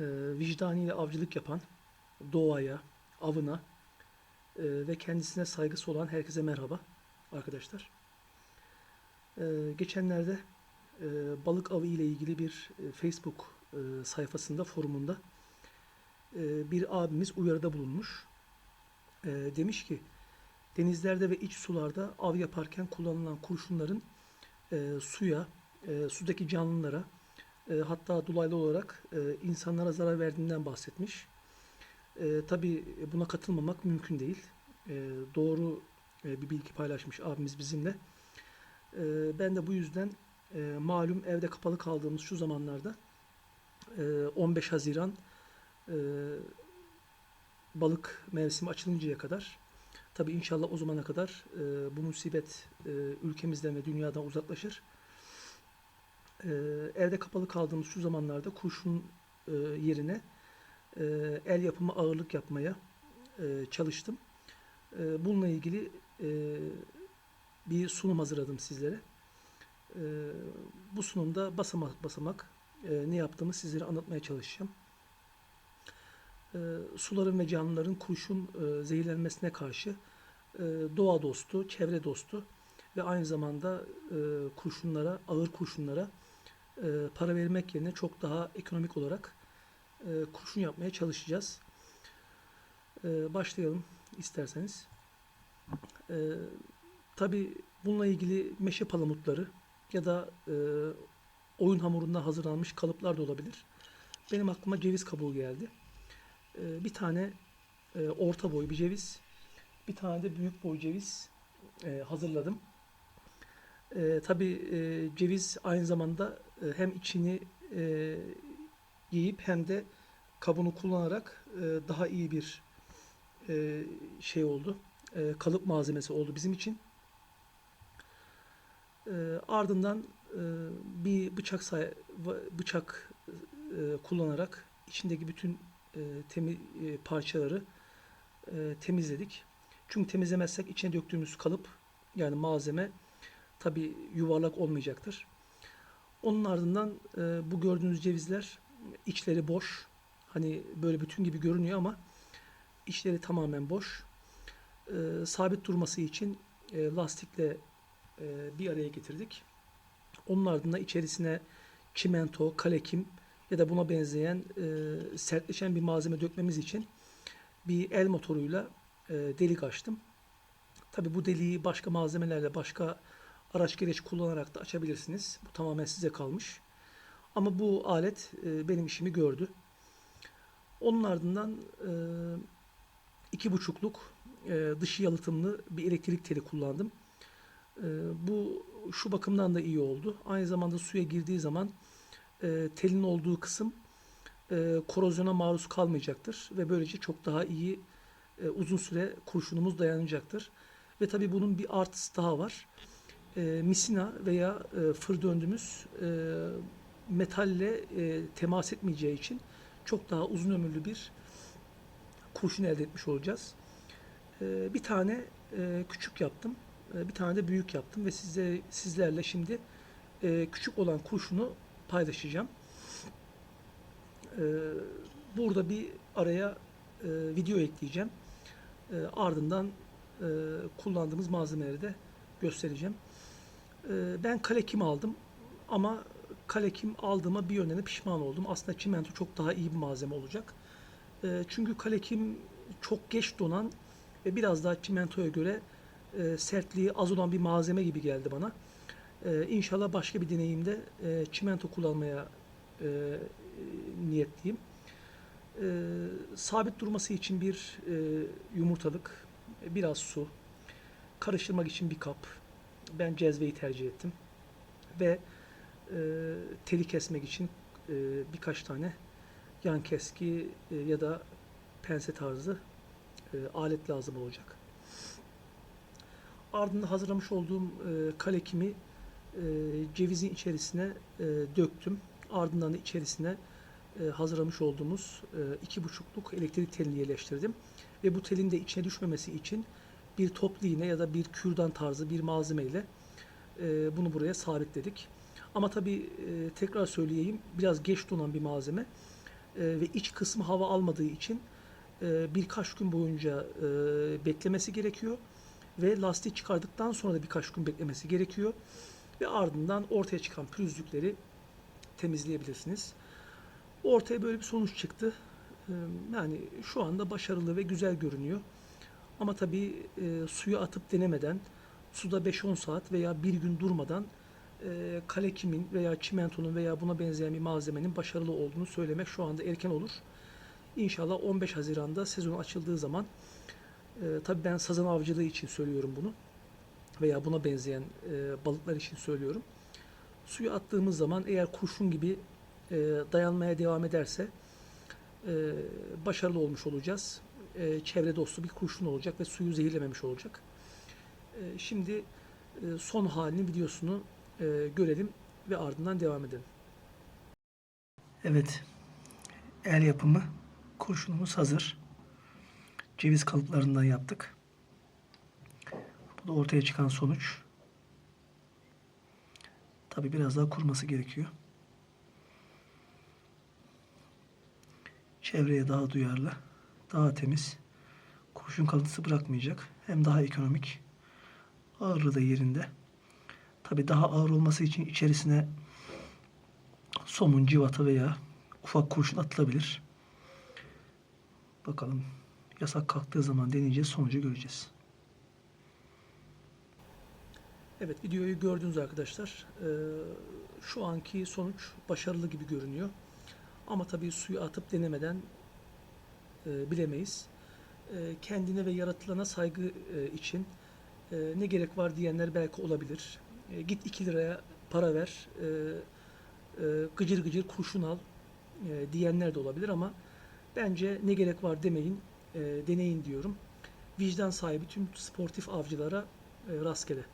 e, vicdaniyle avcılık yapan, doğaya, avına e, ve kendisine saygısı olan herkese merhaba arkadaşlar. E, geçenlerde balık avı ile ilgili bir Facebook sayfasında, forumunda bir abimiz uyarıda bulunmuş. Demiş ki, denizlerde ve iç sularda av yaparken kullanılan kurşunların suya, sudaki canlılara, e, hatta dolaylı olarak e, insanlara zarar verdiğinden bahsetmiş. E, Tabii buna katılmamak mümkün değil. E, doğru e, bir bilgi paylaşmış abimiz bizimle. E, ben de bu yüzden e, malum evde kapalı kaldığımız şu zamanlarda e, 15 Haziran e, balık mevsimi açılıncaya kadar tabii inşallah o zamana kadar e, bu musibet e, ülkemizden ve dünyadan uzaklaşır. E, evde kapalı kaldığımız şu zamanlarda kurşun e, yerine e, el yapımı ağırlık yapmaya e, çalıştım. E, bununla ilgili e, bir sunum hazırladım sizlere. E, bu sunumda basamak basamak e, ne yaptığımı sizlere anlatmaya çalışacağım. E, suların ve canlıların kurşun e, zehirlenmesine karşı e, doğa dostu, çevre dostu ve aynı zamanda e, kurşunlara, ağır kurşunlara e, para vermek yerine çok daha ekonomik olarak e, kurşun yapmaya çalışacağız. E, başlayalım isterseniz. E, Tabi bununla ilgili meşe palamutları ya da e, oyun hamurundan hazırlanmış kalıplar da olabilir. Benim aklıma ceviz kabuğu geldi. E, bir tane e, orta boy bir ceviz, bir tane de büyük boy ceviz e, hazırladım. E, Tabi e, ceviz aynı zamanda e, hem içini e, yiyip hem de kabuğunu kullanarak e, daha iyi bir e, şey oldu. E, kalıp malzemesi oldu bizim için. E, ardından e, bir bıçak say bıçak e, kullanarak içindeki bütün e, temi e, parçaları e, temizledik. Çünkü temizlemezsek içine döktüğümüz kalıp yani malzeme tabi yuvarlak olmayacaktır. Onun ardından e, bu gördüğünüz cevizler içleri boş. Hani böyle bütün gibi görünüyor ama içleri tamamen boş. E, sabit durması için e, lastikle e, bir araya getirdik. Onun ardından içerisine çimento, kalekim ya da buna benzeyen e, sertleşen bir malzeme dökmemiz için bir el motoruyla e, delik açtım. Tabi bu deliği başka malzemelerle, başka araç gereç kullanarak da açabilirsiniz. Bu tamamen size kalmış. Ama bu alet e, benim işimi gördü. Onun ardından e, iki buçukluk e, dışı yalıtımlı bir elektrik teli kullandım. E, bu şu bakımdan da iyi oldu. Aynı zamanda suya girdiği zaman e, telin olduğu kısım e, korozyona maruz kalmayacaktır ve böylece çok daha iyi e, uzun süre kurşunumuz dayanacaktır. Ve tabi bunun bir artısı daha var. E, misina veya e, fır döndüğümüz e, metalle e, temas etmeyeceği için çok daha uzun ömürlü bir kurşun elde etmiş olacağız. E, bir tane e, küçük yaptım. E, bir tane de büyük yaptım ve size sizlerle şimdi e, küçük olan kurşunu paylaşacağım. E, burada bir araya e, video ekleyeceğim. E, ardından e, kullandığımız malzemeleri de göstereceğim. E, ben kalekim aldım ama kalekim aldığıma bir yönden de pişman oldum. Aslında çimento çok daha iyi bir malzeme olacak. E, çünkü kalekim çok geç donan ve biraz daha çimentoya göre e, sertliği az olan bir malzeme gibi geldi bana. E, inşallah başka bir deneyimde e, çimento kullanmaya e, niyetliyim. Sabit durması için bir yumurtalık, biraz su, karıştırmak için bir kap. Ben cezveyi tercih ettim. Ve e, teli kesmek için e, birkaç tane yan keski e, ya da pense tarzı e, alet lazım olacak. Ardından hazırlamış olduğum e, kalekimi e, cevizin içerisine e, döktüm. Ardından da içerisine e, hazırlamış olduğumuz e, iki buçukluk elektrik telini yerleştirdim. Ve bu telin de içine düşmemesi için bir toplu iğne ya da bir kürdan tarzı bir malzeme ile e, bunu buraya sabitledik. Ama tabi tekrar söyleyeyim biraz geç donan bir malzeme. e, ve iç kısmı hava almadığı için e, birkaç gün boyunca e, beklemesi gerekiyor ve lastiği çıkardıktan sonra da birkaç gün beklemesi gerekiyor ve ardından ortaya çıkan pürüzlükleri temizleyebilirsiniz. Ortaya böyle bir sonuç çıktı. E, Yani şu anda başarılı ve güzel görünüyor. Ama tabii e, suya atıp denemeden, suda 5-10 saat veya bir gün durmadan e, kale kimin veya çimentonun veya buna benzeyen bir malzemenin başarılı olduğunu söylemek şu anda erken olur. İnşallah 15 Haziran'da sezon açıldığı zaman e, tabii ben sazan avcılığı için söylüyorum bunu veya buna benzeyen e, balıklar için söylüyorum. Suya attığımız zaman eğer kurşun gibi e, dayanmaya devam ederse e, başarılı olmuş olacağız. E, çevre dostu bir kurşun olacak ve suyu zehirlememiş olacak. E, şimdi e, son halini videosunu e, görelim ve ardından devam edelim. Evet, el yapımı kurşunumuz hazır. Ceviz kalıplarından yaptık. Bu da ortaya çıkan sonuç. Tabi biraz daha kuruması gerekiyor. Çevreye daha duyarlı, daha temiz. Kurşun kalıntısı bırakmayacak. Hem daha ekonomik. Ağırlığı da yerinde. Tabi daha ağır olması için içerisine somun, civata veya ufak kurşun atılabilir. Bakalım yasak kalktığı zaman deneyeceğiz, sonucu göreceğiz. Evet videoyu gördünüz arkadaşlar. Ee, şu anki sonuç başarılı gibi görünüyor. Ama tabii suyu atıp denemeden e, bilemeyiz. E, kendine ve yaratılana saygı e, için e, ne gerek var diyenler belki olabilir. E, git 2 liraya para ver, e, e, gıcır gıcır kurşun al e, diyenler de olabilir ama bence ne gerek var demeyin, e, deneyin diyorum. Vicdan sahibi tüm sportif avcılara e, rastgele.